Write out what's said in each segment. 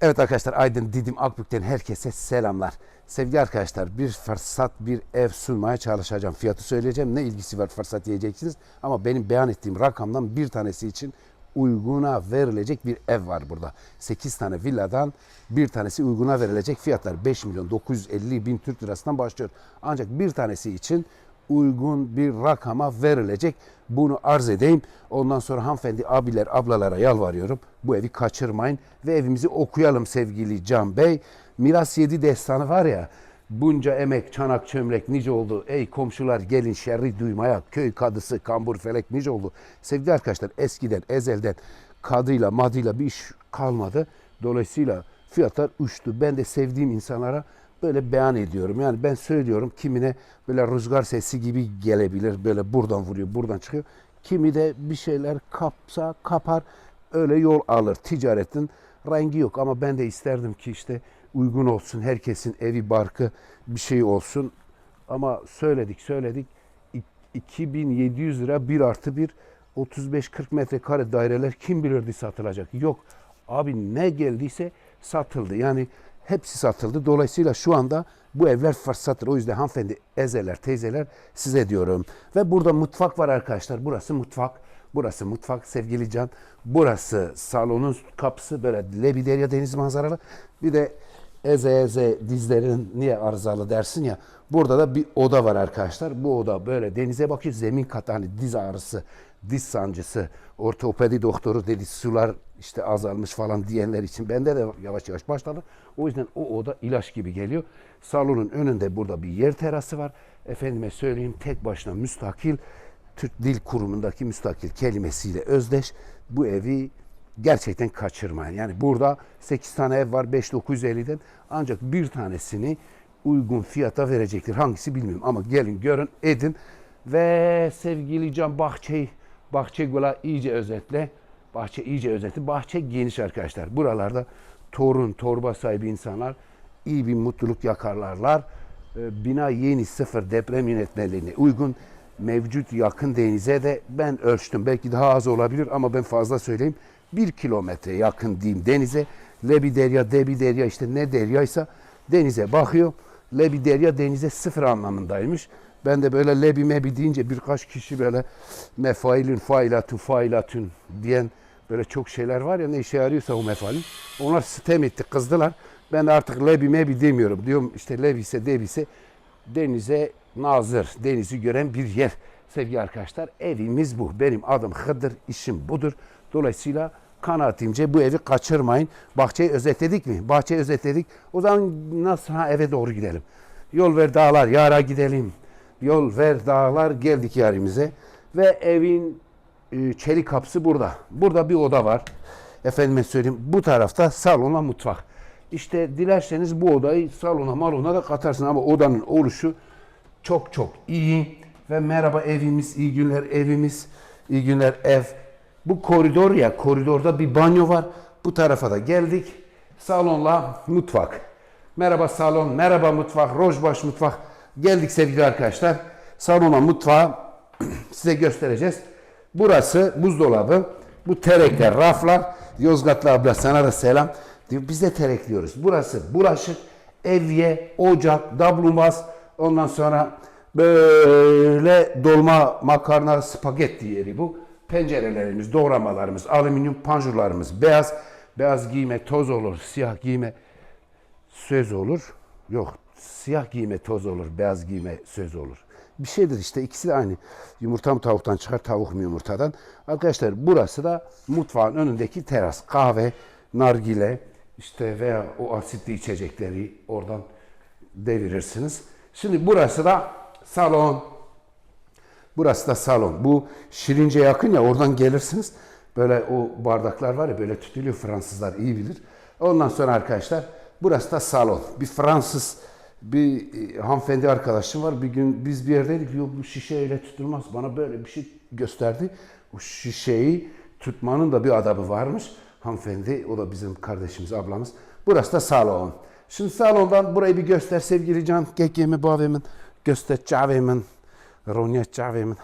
Evet arkadaşlar Aydın Didim Akbük'ten herkese selamlar. Sevgili arkadaşlar bir fırsat bir ev sunmaya çalışacağım. Fiyatı söyleyeceğim. Ne ilgisi var fırsat diyeceksiniz. Ama benim beyan ettiğim rakamdan bir tanesi için uyguna verilecek bir ev var burada. 8 tane villadan bir tanesi uyguna verilecek fiyatlar 5 milyon 950 bin Türk lirasından başlıyor. Ancak bir tanesi için uygun bir rakama verilecek. Bunu arz edeyim. Ondan sonra hanımefendi, abiler, ablalara yalvarıyorum. Bu evi kaçırmayın ve evimizi okuyalım sevgili Can Bey. Miras 7 destanı var ya, bunca emek, çanak, çömlek nice oldu. Ey komşular gelin şerri duymaya, köy kadısı, kambur felek nice oldu. Sevgili arkadaşlar eskiden, ezelden kadıyla, madıyla bir iş kalmadı. Dolayısıyla fiyatlar uçtu. Ben de sevdiğim insanlara böyle beyan ediyorum. Yani ben söylüyorum kimine böyle rüzgar sesi gibi gelebilir. Böyle buradan vuruyor, buradan çıkıyor. Kimi de bir şeyler kapsa kapar öyle yol alır. Ticaretin rengi yok ama ben de isterdim ki işte uygun olsun. Herkesin evi, barkı bir şey olsun. Ama söyledik söyledik. İ- 2700 lira 1 artı 1 35-40 metrekare daireler kim bilirdi satılacak. Yok abi ne geldiyse satıldı. Yani hepsi satıldı. Dolayısıyla şu anda bu evler fırsattır. O yüzden hanımefendi, ezeler, teyzeler size diyorum. Ve burada mutfak var arkadaşlar. Burası mutfak. Burası mutfak sevgili Can. Burası salonun kapısı böyle Lebiderya deniz manzaralı. Bir de eze eze dizlerin niye arızalı dersin ya. Burada da bir oda var arkadaşlar. Bu oda böyle denize bakıyor. Zemin katı hani diz ağrısı, diz sancısı, ortopedi doktoru dedi sular işte azalmış falan diyenler için bende de yavaş yavaş başladı. O yüzden o oda ilaç gibi geliyor. Salonun önünde burada bir yer terası var. Efendime söyleyeyim tek başına müstakil Türk Dil Kurumu'ndaki müstakil kelimesiyle özdeş bu evi gerçekten kaçırmayın. Yani burada 8 tane ev var 5950'den ancak bir tanesini uygun fiyata verecektir. Hangisi bilmiyorum ama gelin görün edin ve sevgili Can Bahçe'yi Bahçe Gula iyice özetle. Bahçe iyice özetle. Bahçe geniş arkadaşlar. Buralarda torun, torba sahibi insanlar iyi bir mutluluk yakarlarlar. Ee, Bina yeni sıfır deprem yönetmeliğine uygun mevcut yakın denize de ben ölçtüm. Belki daha az olabilir ama ben fazla söyleyeyim. Bir kilometre yakın diyeyim denize. Lebi derya, debi derya işte ne deryaysa denize bakıyor. Lebi derya denize sıfır anlamındaymış. Ben de böyle lebi mebi deyince birkaç kişi böyle mefailün failatun failatun diyen böyle çok şeyler var ya ne işe yarıyorsa o mefailin. Onlar sitem etti kızdılar. Ben artık lebi mebi demiyorum. Diyorum işte lebi ise debi ise denize nazır, denizi gören bir yer. Sevgili arkadaşlar evimiz bu. Benim adım Hıdır, işim budur. Dolayısıyla kanaatimce bu evi kaçırmayın. Bahçeyi özetledik mi? Bahçeyi özetledik. O zaman nasıl ha eve doğru gidelim. Yol ver dağlar, yara gidelim. Yol ver dağlar geldik yarimize. Ve evin e, çelik kapısı burada. Burada bir oda var. Efendime söyleyeyim bu tarafta salonla mutfak. İşte dilerseniz bu odayı salona malona da katarsın ama odanın oluşu çok çok iyi. Ve merhaba evimiz, iyi günler evimiz, iyi günler ev. Bu koridor ya, koridorda bir banyo var. Bu tarafa da geldik. Salonla mutfak. Merhaba salon, merhaba mutfak, rojbaş mutfak. Geldik sevgili arkadaşlar. Salona mutfağı size göstereceğiz. Burası buzdolabı. Bu terekler, raflar. Yozgatlı abla sana da selam. Biz de terekliyoruz. Burası bulaşık, evye, ocak, dablumaz. Ondan sonra böyle dolma, makarna, spagetti yeri bu. Pencerelerimiz, doğramalarımız, alüminyum panjurlarımız, beyaz. Beyaz giyme toz olur, siyah giyme söz olur. Yok, siyah giyme toz olur, beyaz giyme söz olur. Bir şeydir işte ikisi de aynı. Yumurta mı tavuktan çıkar, tavuk mu yumurtadan? Arkadaşlar burası da mutfağın önündeki teras. Kahve, nargile işte veya o asitli içecekleri oradan devirirsiniz. Şimdi burası da salon. Burası da salon. Bu Şirince yakın ya oradan gelirsiniz. Böyle o bardaklar var ya böyle tutuluyor Fransızlar iyi bilir. Ondan sonra arkadaşlar burası da salon. Bir Fransız bir e, hanımefendi arkadaşım var. Bir gün biz bir yerdeydik. Yok bu şişe öyle tutulmaz. Bana böyle bir şey gösterdi. O şişeyi tutmanın da bir adabı varmış. Hanımefendi o da bizim kardeşimiz, ablamız. Burası da salon. Şimdi salondan burayı bir göster sevgili Can. Gekemi bavemin göster çavemin. Ronya çavemin.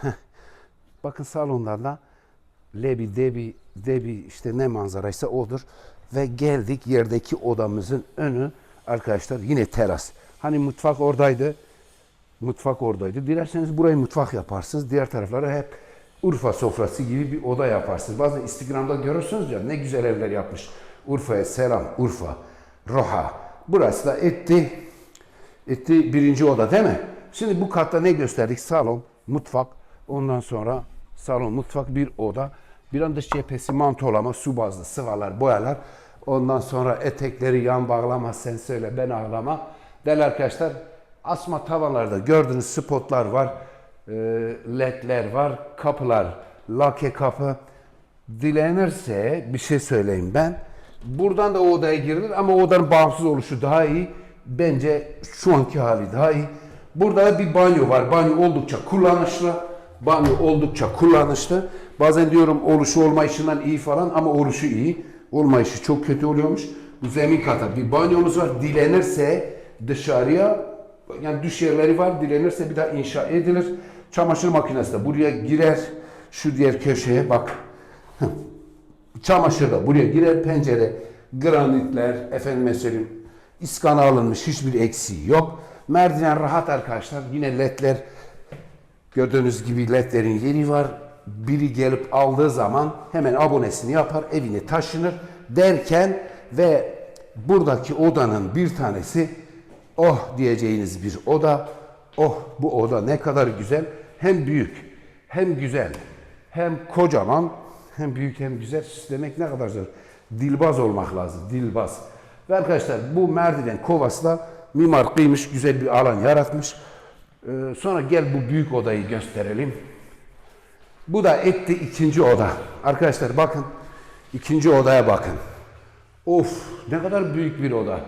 Bakın salondan da lebi debi debi işte ne manzaraysa odur. Ve geldik yerdeki odamızın önü arkadaşlar yine teras. Hani mutfak oradaydı. Mutfak oradaydı. Dilerseniz burayı mutfak yaparsınız. Diğer tarafları hep Urfa sofrası gibi bir oda yaparsınız. Bazen Instagram'da görürsünüz ya ne güzel evler yapmış. Urfa'ya selam. Urfa. Roha. Burası da etti. Etti birinci oda değil mi? Şimdi bu katta ne gösterdik? Salon, mutfak. Ondan sonra salon, mutfak, bir oda. Bir anda cephesi mantolama, su bazlı sıvalar, boyalar. Ondan sonra etekleri yan bağlama, sen söyle ben ağlama. Değerli arkadaşlar, asma tavanlarda gördüğünüz spotlar var. e, ledler var, kapılar, lake kapı. Dilenirse bir şey söyleyeyim ben. Buradan da o odaya girilir ama odanın bağımsız oluşu daha iyi. Bence şu anki hali daha iyi. Burada da bir banyo var. Banyo oldukça kullanışlı. Banyo oldukça kullanışlı. Bazen diyorum oluşu olmayışından iyi falan ama oluşu iyi. Olmayışı çok kötü oluyormuş. Bu zemin kata bir banyomuz var. Dilenirse dışarıya yani düş yerleri var. Dilenirse bir daha inşa edilir. Çamaşır makinesi de buraya girer. Şu diğer köşeye bak. Çamaşır da buraya girer. Pencere, granitler, efendime söyleyeyim iskana alınmış hiçbir eksiği yok. Merdiven rahat arkadaşlar. Yine ledler gördüğünüz gibi ledlerin yeri var. Biri gelip aldığı zaman hemen abonesini yapar, evine taşınır derken ve buradaki odanın bir tanesi oh diyeceğiniz bir oda. Oh bu oda ne kadar güzel. Hem büyük, hem güzel, hem kocaman, hem büyük hem güzel süslemek ne kadar zor. Dilbaz olmak lazım, dilbaz. Ve arkadaşlar bu merdiven kovası da mimar kıymış, güzel bir alan yaratmış. Ee, sonra gel bu büyük odayı gösterelim. Bu da etti ikinci oda. Arkadaşlar bakın, ikinci odaya bakın. Of ne kadar büyük bir oda.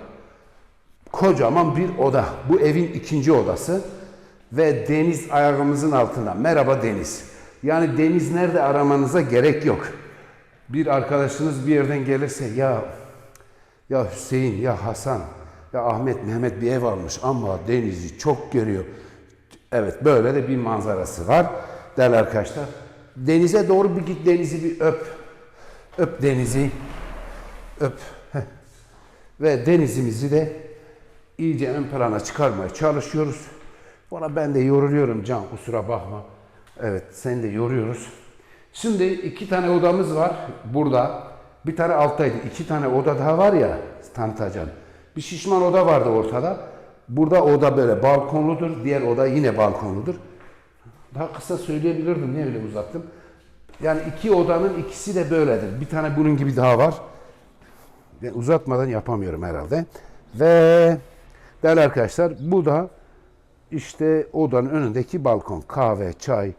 Kocaman bir oda. Bu evin ikinci odası. Ve deniz ayağımızın altında. Merhaba deniz. Yani deniz nerede aramanıza gerek yok. Bir arkadaşınız bir yerden gelirse ya ya Hüseyin ya Hasan ya Ahmet Mehmet bir ev almış ama denizi çok görüyor. Evet böyle de bir manzarası var değerli arkadaşlar. Denize doğru bir git denizi bir öp. Öp denizi. Öp. Heh. Ve denizimizi de iyice ön plana çıkarmaya çalışıyoruz. Bana ben de yoruluyorum Can kusura bakma. Evet sen de yoruyoruz. Şimdi iki tane odamız var burada. Bir tane alttaydı. İki tane oda daha var ya tanıtacağım. Bir şişman oda vardı ortada. Burada oda böyle balkonludur. Diğer oda yine balkonludur. Daha kısa söyleyebilirdim. Niye öyle uzattım? Yani iki odanın ikisi de böyledir. Bir tane bunun gibi daha var. Ben uzatmadan yapamıyorum herhalde. Ve değerli arkadaşlar bu da işte odanın önündeki balkon. Kahve, çay,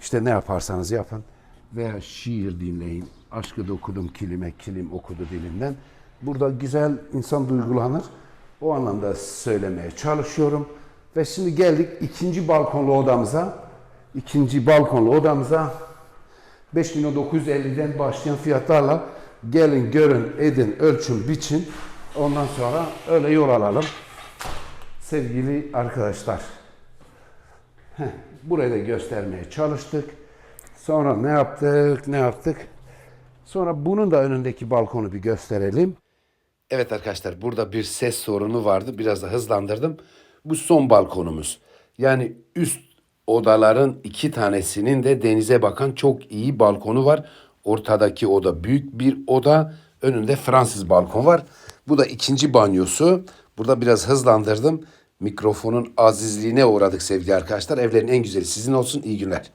işte ne yaparsanız yapın. Veya şiir dinleyin. Aşkı dokudum kilime, kilim okudu dilimden. Burada güzel insan duygulanır. O anlamda söylemeye çalışıyorum. Ve şimdi geldik ikinci balkonlu odamıza. İkinci balkonlu odamıza 5950'den başlayan fiyatlarla gelin, görün, edin, ölçün, biçin. Ondan sonra öyle yol alalım. Sevgili arkadaşlar. Heh, burayı da göstermeye çalıştık. Sonra ne yaptık, ne yaptık? Sonra bunun da önündeki balkonu bir gösterelim. Evet arkadaşlar burada bir ses sorunu vardı. Biraz da hızlandırdım. Bu son balkonumuz. Yani üst odaların iki tanesinin de denize bakan çok iyi balkonu var. Ortadaki oda büyük bir oda. Önünde Fransız balkon var. Bu da ikinci banyosu. Burada biraz hızlandırdım. Mikrofonun azizliğine uğradık sevgili arkadaşlar. Evlerin en güzeli sizin olsun. İyi günler.